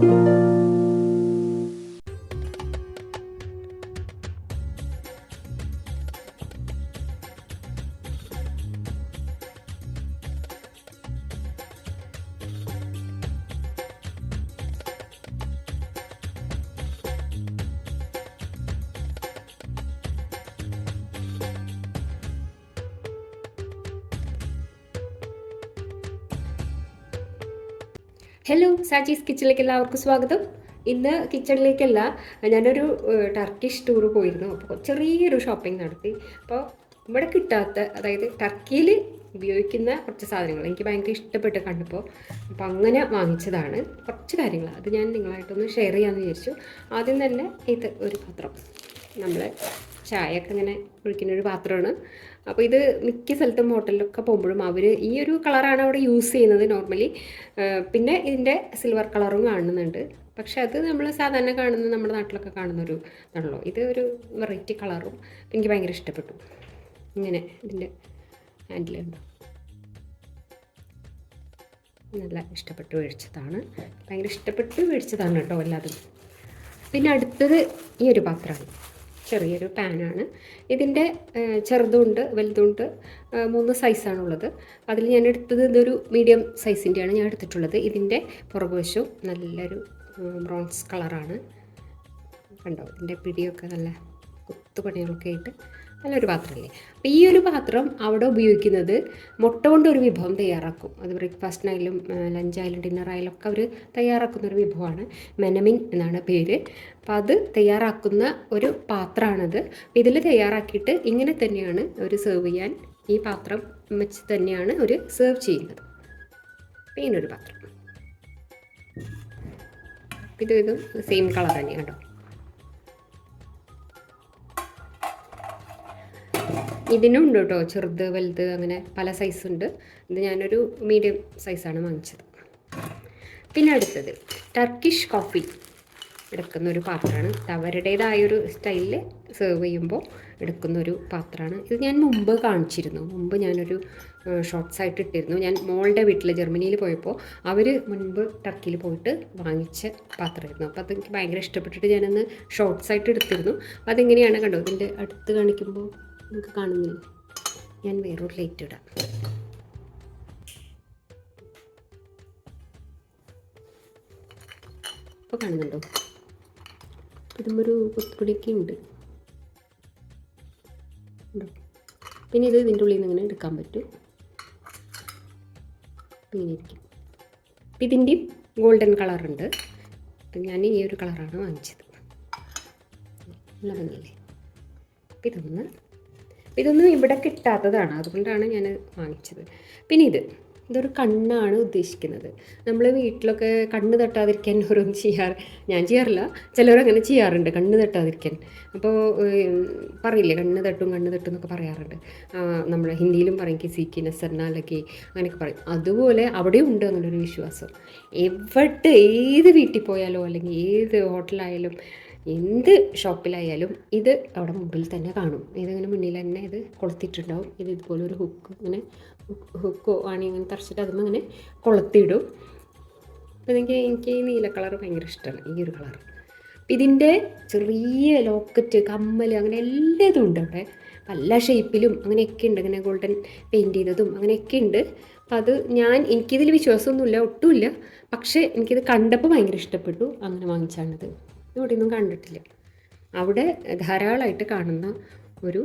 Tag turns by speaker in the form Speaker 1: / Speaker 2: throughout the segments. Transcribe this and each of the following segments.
Speaker 1: Música hello Saji's കിച്ചണിലേക്ക് എല്ലാവർക്കും സ്വാഗതം. ഇന്ന് കിച്ചണിലേക്കല്ല ഞാനൊരു ടർക്കിഷ് ടൂർ പോയിരുന്നു. അപ്പോൾ ചെറിയൊരു ഷോപ്പിംഗ് നടത്തി. അപ്പോൾ ഇവിടെ കിട്ടാത്ത അതായത് ടർക്കിയിൽ ഉപയോഗിക്കുന്ന കുറച്ച് സാധനങ്ങൾ എനിക്ക് ഭയങ്കര ഇഷ്ടപ്പെട്ട് കണ്ടപ്പോൾ അപ്പോൾ അങ്ങനെ വാങ്ങിച്ചതാണ്. കുറച്ച് കാര്യങ്ങൾ അത് ഞാൻ നിങ്ങളായിട്ടൊന്ന് ഷെയർ ചെയ്യാമെന്ന് വിചാരിച്ചു. ആദ്യം തന്നെ ഇത് ഒരു പാത്രം. നമ്മൾ ചായയൊക്കെ ഇങ്ങനെ ഒഴിക്കുന്ന ഒരു പാത്രമാണ്. അപ്പോൾ ഇത് മിക്ക സ്ഥലത്തും ഹോട്ടലിലൊക്കെ പോകുമ്പോഴും അവർ ഈ ഒരു കളറാണ് അവിടെ യൂസ് ചെയ്യുന്നത് നോർമലി പിന്നെ ഇതിന്റെ സിൽവർ കളറും കാണുന്നുണ്ട്. പക്ഷെ അത് നമ്മൾ സാധാരണ കാണുന്ന നമ്മുടെ നാട്ടിലൊക്കെ കാണുന്ന ഒരു ഇതാണല്ലോ. ഇത് ഒരു വെറൈറ്റി കളറും എനിക്ക് ഭയങ്കര ഇഷ്ടപ്പെട്ടു. ഇങ്ങനെ ഇതിന്റെ ഹാൻഡിലുണ്ടോ നല്ല ഇഷ്ടപ്പെട്ട് മേടിച്ചതാണ്. ഭയങ്കര ഇഷ്ടപ്പെട്ട് മേടിച്ചതാണ് കേട്ടോ എല്ലാതും പിന്നെ അടുത്തത് ഈ ഒരു പാത്രമാണ്. ചെറിയൊരു പാനാണ് ഇതിന്റെ ചെറുതുണ്ട് വലുതുണ്ട് മൂന്ന് സൈസാണുള്ളത് അതിൽ ഞാൻ എടുത്തത് ഇതൊരു മീഡിയം സൈസിന്റെയാണ് ഞാൻ എടുത്തിട്ടുള്ളത്. ഇതിന്റെ പുറകുവശവും നല്ലൊരു ബ്രോൺസ് കളറാണ് കണ്ടോ? ഇതിന്റെ പിടിയൊക്കെ നല്ല കുത്തുപണികളൊക്കെ ആയിട്ട് നല്ലൊരു പാത്രമല്ലേ? അപ്പോൾ ഈ ഒരു പാത്രം അവിടെ ഉപയോഗിക്കുന്നത് മുട്ട കൊണ്ട് ഒരു വിഭവം തയ്യാറാക്കും. അത് ബ്രേക്ക്ഫാസ്റ്റിനായാലും ലഞ്ചായാലും ഡിന്നറായാലും ഒക്കെ അവർ തയ്യാറാക്കുന്ന ഒരു വിഭവമാണ്. മെനമിൻ എന്നാണ് പേര്. അപ്പോൾ അത് തയ്യാറാക്കുന്ന ഒരു പാത്രമാണത്. ഇതിൽ തയ്യാറാക്കിയിട്ട് ഇങ്ങനെ തന്നെയാണ് ഒരു സെർവ് ചെയ്യാൻ ഈ പാത്രം വെച്ച് തന്നെയാണ് ഒരു സെർവ് ചെയ്യുന്നത്. ഇങ്ങനൊരു പാത്രം. ഇത് ഇതും സെയിം കളർ തന്നെയാണ് കേട്ടോ. ഇതിനും ഉണ്ട് കേട്ടോ ചെറുത് വലുത് അങ്ങനെ പല സൈസ് ഉണ്ട്. ഇത് ഞാനൊരു മീഡിയം സൈസാണ് വാങ്ങിച്ചത്. പിന്നെ അടുത്തത് ടർക്കിഷ് കോഫി എടുക്കുന്ന ഒരു പാത്രമാണ് അവരുടേതായൊരു സ്റ്റൈലിൽ സെർവ് ചെയ്യുമ്പോൾ എടുക്കുന്ന ഒരു പാത്രമാണ്. ഇത് ഞാൻ മുമ്പ് കാണിച്ചിരുന്നു. മുമ്പ് ഞാനൊരു ഷോർട്സ് ആയിട്ട് ഇട്ടിരുന്നു. ഞാൻ മോളുടെ വീട്ടിൽ ജർമ്മനിയിൽ പോയപ്പോൾ അവർ മുൻപ് ടർക്കിയിൽ പോയിട്ട് വാങ്ങിച്ച പാത്രമായിരുന്നു. അപ്പോൾ അതെനിക്ക് ഭയങ്കര ഇഷ്ടപ്പെട്ടിട്ട് ഞാനന്ന് ഷോർട്സ് ആയിട്ട് എടുത്തിരുന്നു. അപ്പോൾ അതെങ്ങനെയാണ് കണ്ടോ? ഇതിന്റെ അടുത്ത് കാണിക്കുമ്പോൾ നമുക്ക് കാണുന്നില്ല? ഞാൻ വേറൊരു ലൈറ്റ് ഇടാം. ഇപ്പോൾ കാണുന്നുണ്ടോ? ഇതുമൊരു കൊത്തുപൊടിയൊക്കെ ഉണ്ട്? പിന്നെ ഇത് ഇതിന്റെ ഉള്ളിൽ നിന്ന് ഇങ്ങനെ എടുക്കാൻ പറ്റും. ഇങ്ങനെ ഇരിക്കും. അപ്പം ഇതിന്റെയും ഗോൾഡൻ കളറുണ്ട് അപ്പം ഞാൻ ഈ ഒരു കളറാണ് വാങ്ങിച്ചത്. നല്ല ഭംഗിയില്ലേ? അപ്പം ഇതൊന്ന് ഇതൊന്നും ഇവിടെ കിട്ടാത്തതാണ്. അതുകൊണ്ടാണ് ഞാൻ വാങ്ങിച്ചത്. പിന്നെ ഇത്. ഇതൊരു കണ്ണാണ് ഉദ്ദേശിക്കുന്നത്. നമ്മൾ വീട്ടിലൊക്കെ കണ്ണ് തട്ടാതിരിക്കാൻ ഓരോന്ന് ചെയ്യാറ്. ഞാൻ ചെയ്യാറില്ല. ചിലവരങ്ങനെ ചെയ്യാറുണ്ട്. കണ്ണ് തട്ടാതിരിക്കാൻ. അപ്പോൾ പറയില്ലേ? കണ്ണ് തട്ടും കണ്ണ് തട്ടും എന്നൊക്കെ പറയാറുണ്ട്. നമ്മൾ ഹിന്ദിയിലും പറയും കിസിക്ക് നസർനാലൊക്കെ അങ്ങനെയൊക്കെ പറയും. അതുപോലെ അവിടെയും ഉണ്ട് അങ്ങനെ ഒരു വിശ്വാസം. എവിടെ ഏത് വീട്ടിൽ പോയാലോ അല്ലെങ്കിൽ ഏത് ഹോട്ടലായാലും എന്ത് ഷോപ്പിലായാലും ഇത് അവിടെ മുമ്പിൽ തന്നെ കാണും. ഇതിങ്ങനെ മുന്നിൽ തന്നെ ഇത് കൊളുത്തിട്ടുണ്ടാവും ഇത് ഇതുപോലെ ഒരു ഹുക്ക് ഇങ്ങനെ ഹുക്കോ ആണി ഇങ്ങനെ തറച്ചിട്ട് അതും ഇങ്ങനെ കൊളുത്തിയിടും അപ്പോൾ എനിക്ക് എനിക്ക് ഈ നീല കളർ ഭയങ്കര ഇഷ്ടമാണ് ഈ ഒരു കളർ ഇതിന്റെ ചെറിയ ലോക്കറ്റ് കമ്മൽ അങ്ങനെ എല്ലാതും ഉണ്ട് അവിടെ. പല ഷേപ്പിലും അങ്ങനെയൊക്കെ ഉണ്ട്. അങ്ങനെ ഗോൾഡൻ പെയിന്റ് ചെയ്തതും അങ്ങനെയൊക്കെ ഉണ്ട്. അപ്പം അത് ഞാൻ എനിക്കിതിൽ വിശ്വാസമൊന്നുമില്ല ഒട്ടുമില്ല. പക്ഷേ എനിക്കിത് കണ്ടപ്പോൾ ഭയങ്കര ഇഷ്ടപ്പെട്ടു അങ്ങനെ വാങ്ങിച്ചാണിത്. ഇവിടെയൊന്നും കണ്ടിട്ടില്ല. അവിടെ ധാരാളമായിട്ട് കാണുന്ന ഒരു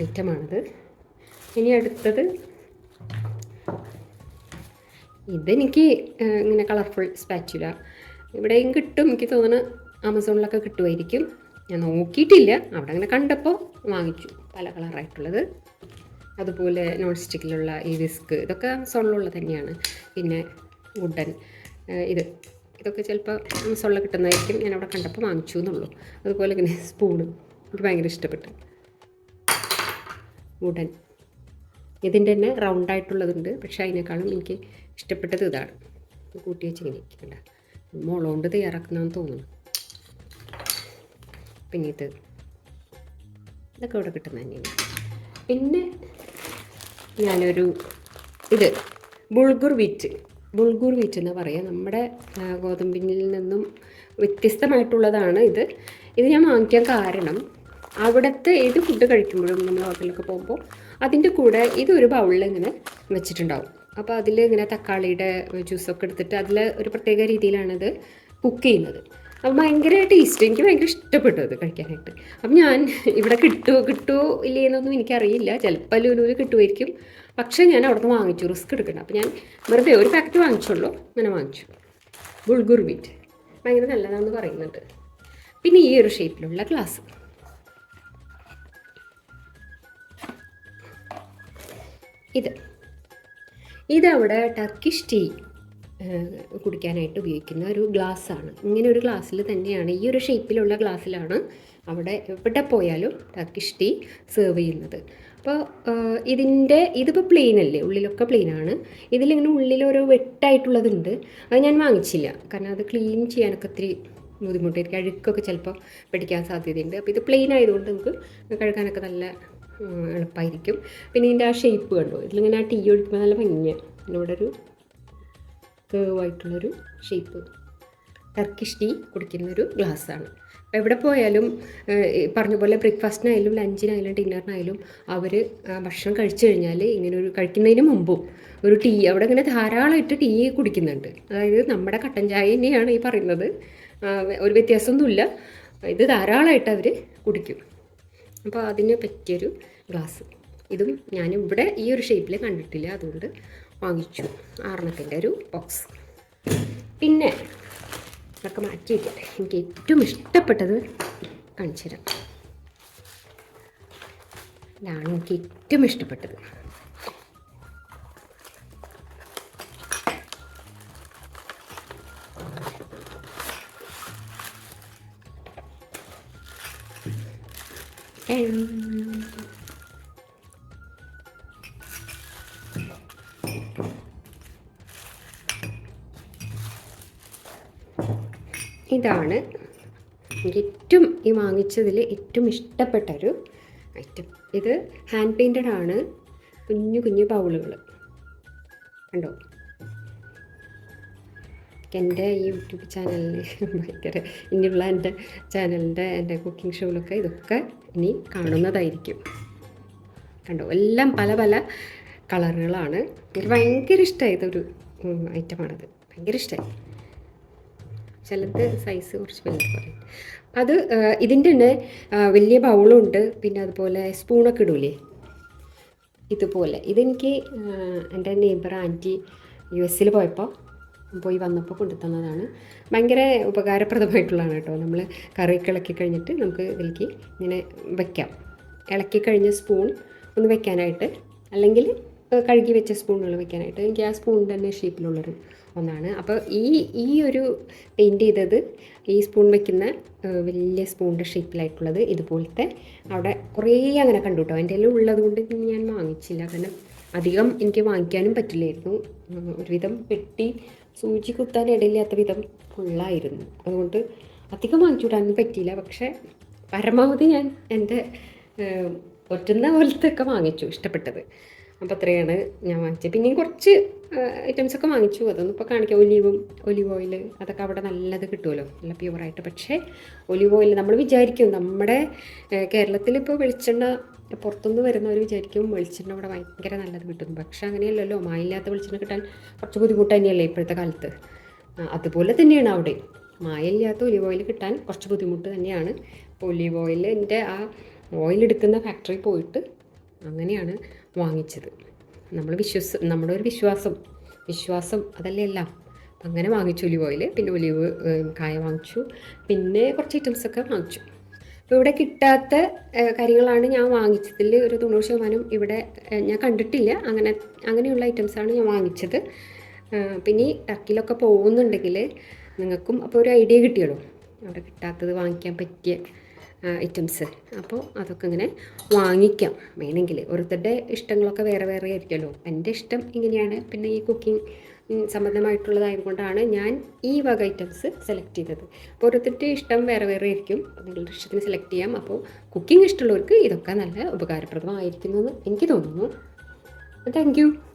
Speaker 1: ഐറ്റമാണിത്. ഇനി അടുത്തത് ഇതെനിക്ക് ഇങ്ങനെ കളർഫുൾ സ്പാച്ചുല. ഇവിടെയും കിട്ടും. എനിക്ക് തോന്നുന്നു ആമസോണിലൊക്കെ കിട്ടുമായിരിക്കും. ഞാൻ നോക്കിയിട്ടില്ല. അവിടെ അങ്ങനെ കണ്ടപ്പോൾ വാങ്ങിച്ചു. പല കളറായിട്ടുള്ളത്. അതുപോലെ നോൺ സ്റ്റിക്കിലുള്ള ഈ വിസ്ക് ഇതൊക്കെ ആമസോണിലുള്ള തന്നെയാണ്. പിന്നെ വുഡൻ ഇത്. ഇതൊക്കെ ചിലപ്പോൾ സൊള്ള കിട്ടുന്നതായിരിക്കും. ഞാൻ അവിടെ കണ്ടപ്പോൾ വാങ്ങിച്ചു എന്നുള്ളൂ. അതുപോലെ ഇങ്ങനെ സ്പൂണ് എനിക്ക് ഭയങ്കര ഇഷ്ടപ്പെട്ടു. ഉടൻ. ഇതിന്റെ തന്നെ റൗണ്ടായിട്ടുള്ളതുണ്ട് പക്ഷേ അതിനേക്കാളും എനിക്ക് ഇഷ്ടപ്പെട്ടത് ഇതാണ്. ഇത് കൂട്ടി വെച്ച് ഇങ്ങനെ ഇരിക്കണ്ട. മുളകൊണ്ട് തയ്യാറാക്കുന്നതെന്ന് തോന്നുന്നു. പിന്നെ ഇത് ഇതൊക്കെ ഇവിടെ കിട്ടുന്ന തന്നെയാണ്. പിന്നെ ഞാനൊരു ഇത് ബുൾഗുർ വിറ്റ്. ബുൾഗൂർ വീറ്റ് എന്ന് പറയാം. നമ്മുടെ ഗോതമ്പിനിൽ നിന്നും വ്യത്യസ്തമായിട്ടുള്ളതാണ് ഇത്. ഇത് ഞാൻ വാങ്ങിക്കാൻ കാരണം അവിടുത്തെ ഏത് ഫുഡ് കഴിക്കുമ്പോഴും നമ്മൾ ഹോട്ടലിലൊക്കെ പോകുമ്പോൾ അതിന്റെ കൂടെ ഇതൊരു ബൗളിൽ ഇങ്ങനെ വെച്ചിട്ടുണ്ടാവും. അപ്പോൾ അതിൽ ഇങ്ങനെ തക്കാളിയുടെ ജ്യൂസൊക്കെ എടുത്തിട്ട് അതിൽ ഒരു പ്രത്യേക രീതിയിലാണിത് കുക്ക് ചെയ്യുന്നത്. അപ്പോൾ ഭയങ്കര ടേസ്റ്റ് എനിക്ക് ഭയങ്കര ഇഷ്ടപ്പെട്ടു അത് കഴിക്കാനായിട്ട്. അപ്പം ഞാൻ ഇവിടെ കിട്ടുമോ കിട്ടുമോ ഇല്ലേ എന്നൊന്നും എനിക്കറിയില്ല. ചിലപ്പോൾ ലൂലൂര് കിട്ടുമായിരിക്കും പക്ഷേ ഞാൻ അവിടുന്ന് വാങ്ങിച്ചു റിസ്ക് എടുക്കണ്ട. അപ്പോൾ ഞാൻ വെറുതെ ഒരു പാക്കറ്റ് വാങ്ങിച്ചുള്ളൂ. അങ്ങനെ വാങ്ങിച്ചു. ബുൾഗുർ വീറ്റ് ഭയങ്കര നല്ലതാണെന്ന് പറയുന്നുണ്ട്. പിന്നെ ഈ ഒരു ഷേപ്പിലുള്ള ഗ്ലാസ് ഇത്. ഇതവിടെ ടർക്കിഷ് ടീ കുടിക്കാനായിട്ട് ഉപയോഗിക്കുന്ന ഒരു ഗ്ലാസ്സാണ് ഇങ്ങനെ ഒരു ഗ്ലാസ്സിൽ തന്നെയാണ് ഈ ഒരു ഷേപ്പിലുള്ള ഗ്ലാസ്സിലാണ് അവിടെ എവിടെ പോയാലും ടർക്കിഷ് ടീ സെർവ് ചെയ്യുന്നത്. അപ്പോൾ ഇതിന്റെ ഇതിപ്പോൾ പ്ലെയിൻ അല്ലേ? ഉള്ളിലൊക്കെ പ്ലെയിൻ ആണ്. ഇതിലിങ്ങനെ ഉള്ളിലൊരു വെട്ടായിട്ടുള്ളതുണ്ട്. അത് ഞാൻ വാങ്ങിച്ചില്ല. കാരണം അത് ക്ലീൻ ചെയ്യാനൊക്കെ ഒത്തിരി ബുദ്ധിമുട്ടായിരിക്കും അഴുക്കൊക്കെ ചിലപ്പോൾ പിടിക്കാൻ സാധ്യതയുണ്ട്. അപ്പോൾ ഇത് പ്ലെയിൻ ആയതുകൊണ്ട് നമുക്ക് കഴുകാനൊക്കെ നല്ല എളുപ്പമായിരിക്കും. പിന്നെ ഇതിന്റെ ആ ഷേപ്പ് കണ്ടോ? ഇതിലിങ്ങനെ ആ ടീ ഒഴിക്കുമ്പോൾ നല്ല ഭംഗിയാണ് പിന്നെ ഇവിടെ ഒരു കേവായിട്ടുള്ളൊരു ഷേപ്പ് ടർക്കിഷ് ടീ കുടിക്കുന്നൊരു ഗ്ലാസ്സാണ് എവിടെ പോയാലും പറഞ്ഞ പോലെ ബ്രേക്ക്ഫാസ്റ്റിനായാലും ലഞ്ചിനായാലും ഡിന്നറിനായാലും അവർ ഭക്ഷണം കഴിച്ചു കഴിഞ്ഞാൽ ഇങ്ങനെ ഒരു കഴിക്കുന്നതിന് മുമ്പും ഒരു ടീ അവിടെ ഇങ്ങനെ ധാരാളമായിട്ട് ടീ കുടിക്കുന്നുണ്ട്. അതായത് നമ്മുടെ കട്ടൻ ചായ തന്നെയാണ് ഈ പറയുന്നത്. ഒരു വ്യത്യാസമൊന്നുമില്ല. ഇത് ധാരാളമായിട്ട് അവർ കുടിക്കും. അപ്പോൾ അതിന് പറ്റിയൊരു ഗ്ലാസ്. ഇതും ഞാൻ ഇവിടെ ഈ ഒരു ഷേപ്പിൽ കണ്ടിട്ടില്ല. അതുകൊണ്ട് വാങ്ങിച്ചു. ആറെണ്ണത്തിന്റെ ഒരു ബോക്സ്. പിന്നെ ഇതൊക്കെ മാറ്റി വയ്ക്കട്ടെ എനിക്ക് ഏറ്റവും ഇഷ്ടപ്പെട്ടത് കാണിച്ചു തരാം ഇതാണ് എനിക്ക് ഏറ്റവും ഇഷ്ടപ്പെട്ടത്. ഉം. ഇതാണ് എനിക്ക് ഏറ്റവും ഈ വാങ്ങിച്ചതിൽ ഏറ്റവും ഇഷ്ടപ്പെട്ട ഒരു ഐറ്റം ഇത് ഹാൻഡ് പെയിന്റഡ് ആണ്. കുഞ്ഞു കുഞ്ഞു ബൗളുകൾ. കണ്ടോ? എന്റെ ഈ യൂട്യൂബ് ചാനലിന് ഭയങ്കര ഇനിയുള്ള എന്റെ ചാനലിന്റെ എന്റെ കുക്കിംഗ് ഷോയിലൊക്കെ ഇതൊക്കെ ഇനി കാണുന്നതായിരിക്കും. കണ്ടോ? എല്ലാം പല പല കളറുകളാണ് എനിക്ക് ഭയങ്കര ഇഷ്ടമായി ഇതൊരു ഐറ്റമാണത് ഭയങ്കര ഇഷ്ടമായി ചിലത് സൈസ് കുറച്ച് വലുത് പറയും. അത് ആ, ഇതിന്റെ തന്നെ വലിയ വലിയ ബൗളുണ്ട് പിന്നെ അതുപോലെ സ്പൂണൊക്കെ ഇടൂലേ? ഇതുപോലെ. ഇതെനിക്ക് എന്റെ നെയ്ബർ ആന്റി യു എസ്സിൽ പോയപ്പോൾ പോയി വന്നപ്പോൾ കൊണ്ടുത്തന്നതാണ്. ഭയങ്കര ഉപകാരപ്രദമായിട്ടുള്ളതാണ് കേട്ടോ. നമ്മൾ കറിയൊക്കെ ഇളക്കി കഴിഞ്ഞിട്ട് നമുക്ക് ഇതിലേക്ക് ഇങ്ങനെ വയ്ക്കാം ഇളക്കി കഴിഞ്ഞ സ്പൂൺ ഒന്ന് വെക്കാനായിട്ട്. അല്ലെങ്കിൽ കഴുകി വെച്ച സ്പൂണുകൾ വെക്കാനായിട്ട്. എനിക്ക് ആ സ്പൂൺ തന്നെ ഷേപ്പിലുള്ളൊരു ഒന്നാണ്. അപ്പോൾ ഈ ഈ ഒരു പെയിന്റ് ചെയ്തത് ഈ സ്പൂൺ വെക്കുന്ന വലിയ സ്പൂണിന്റെ ഷേപ്പിലായിട്ടുള്ളത് ഇതുപോലത്തെ. അവിടെ കുറേ അങ്ങനെ കണ്ടു കേട്ടോ എന്റെ കയ്യിൽ ഉള്ളത് കൊണ്ട് ഞാൻ വാങ്ങിച്ചില്ല. കാരണം അധികം എനിക്ക് വാങ്ങിക്കാനും പറ്റില്ലായിരുന്നു. ഒരുവിധം പെട്ടി സൂചി കുത്താൻ ഇടയില്ലാത്ത വിധം ഫുള്ളായിരുന്നു അതുകൊണ്ട് അധികം വാങ്ങിച്ചു വിടാനൊന്നും പറ്റിയില്ല. പക്ഷേ പരമാവധി ഞാൻ എന്റെ പറ്റുന്ന പോലത്തെ ഒക്കെ വാങ്ങിച്ചു ഇഷ്ടപ്പെട്ടത്. അപ്പോൾ അത്രയാണ് ഞാൻ വാങ്ങിച്ചത്. പിന്നെയും കുറച്ച് ഐറ്റംസ് ഒക്കെ വാങ്ങിച്ചു. അതൊന്നും ഇപ്പോൾ കാണിക്കാം. ഒലീവും ഒലിവ് ഓയിൽ അതൊക്കെ അവിടെ നല്ലത് കിട്ടുമല്ലോ നല്ല പ്യുവറായിട്ട് പക്ഷേ ഒലിവ് ഓയിൽ നമ്മൾ വിചാരിക്കും നമ്മുടെ കേരളത്തിൽ കേരളത്തിലിപ്പോൾ വെളിച്ചെണ്ണ പുറത്തുനിന്ന് വരുന്നവർ വിചാരിക്കും വെളിച്ചെണ്ണ അവിടെ ഭയങ്കര നല്ലത് കിട്ടും. പക്ഷേ അങ്ങനെയല്ലല്ലോ. മായില്ലാത്ത വെളിച്ചെണ്ണ കിട്ടാൻ കുറച്ച് ബുദ്ധിമുട്ട് തന്നെയല്ലേ ഇപ്പോഴത്തെ കാലത്ത്? അതുപോലെ തന്നെയാണ് അവിടെ. മായില്ലാത്ത ഒലിവ് ഓയിൽ കിട്ടാൻ കുറച്ച് ബുദ്ധിമുട്ട് തന്നെയാണ്. അപ്പോൾ ഒലിവ് ഓയിലിന്റെ ആ ഓയിൽ എടുക്കുന്ന ഫാക്ടറി പോയിട്ട് അങ്ങനെയാണ് വാങ്ങിച്ചത്. നമ്മൾ വിശ്വസ് നമ്മുടെ ഒരു വിശ്വാസം. വിശ്വാസം അതല്ലേ എല്ലാം. അങ്ങനെ വാങ്ങിച്ചു ഒലിവ് ഓയിൽ പിന്നെ ഒലിവ് കായ വാങ്ങിച്ചു. പിന്നെ കുറച്ച് ഐറ്റംസൊക്കെ വാങ്ങിച്ചു. അപ്പോൾ ഇവിടെ കിട്ടാത്ത കാര്യങ്ങളാണ് ഞാൻ വാങ്ങിച്ചതിൽ ഒരു തൊണ്ണൂറ് ശതമാനം ഇവിടെ ഞാൻ കണ്ടിട്ടില്ല. അങ്ങനെ അങ്ങനെയുള്ള ഐറ്റംസാണ് ഞാൻ വാങ്ങിച്ചത്. പിന്നെ ടർക്കിയിലൊക്കെ പോകുന്നുണ്ടെങ്കിൽ നിങ്ങൾക്കും അപ്പോൾ ഒരു ഐഡിയ കിട്ടിയല്ലോ. അവിടെ കിട്ടാത്തത് വാങ്ങിക്കാൻ പറ്റിയ ഐറ്റംസ് അപ്പോൾ അതൊക്കെ ഇങ്ങനെ വാങ്ങിക്കാം. വേണമെങ്കിൽ ഓരോരുത്തരുടെ ഇഷ്ടങ്ങളൊക്കെ വേറെ വേറെ ആയിരിക്കുമല്ലോ. എന്റെ ഇഷ്ടം ഇങ്ങനെയാണ്. പിന്നെ ഈ കുക്കിംഗ് സംബന്ധമായിട്ടുള്ളതായതുകൊണ്ടാണ് ഞാൻ ഈ വക ഐറ്റംസ് സെലക്ട് ചെയ്തത്. അപ്പോൾ ഓരോരുത്തരുടെ ഇഷ്ടം വേറെ വേറെ ആയിരിക്കും. നിങ്ങളുടെ ഇഷ്ടത്തിന് സെലക്ട് ചെയ്യാം. അപ്പോൾ കുക്കിംഗ് ഇഷ്ടമുള്ളവർക്ക് ഇതൊക്കെ നല്ല ഉപകാരപ്രദമായിരിക്കുമെന്ന് എനിക്ക് തോന്നുന്നു. താങ്ക്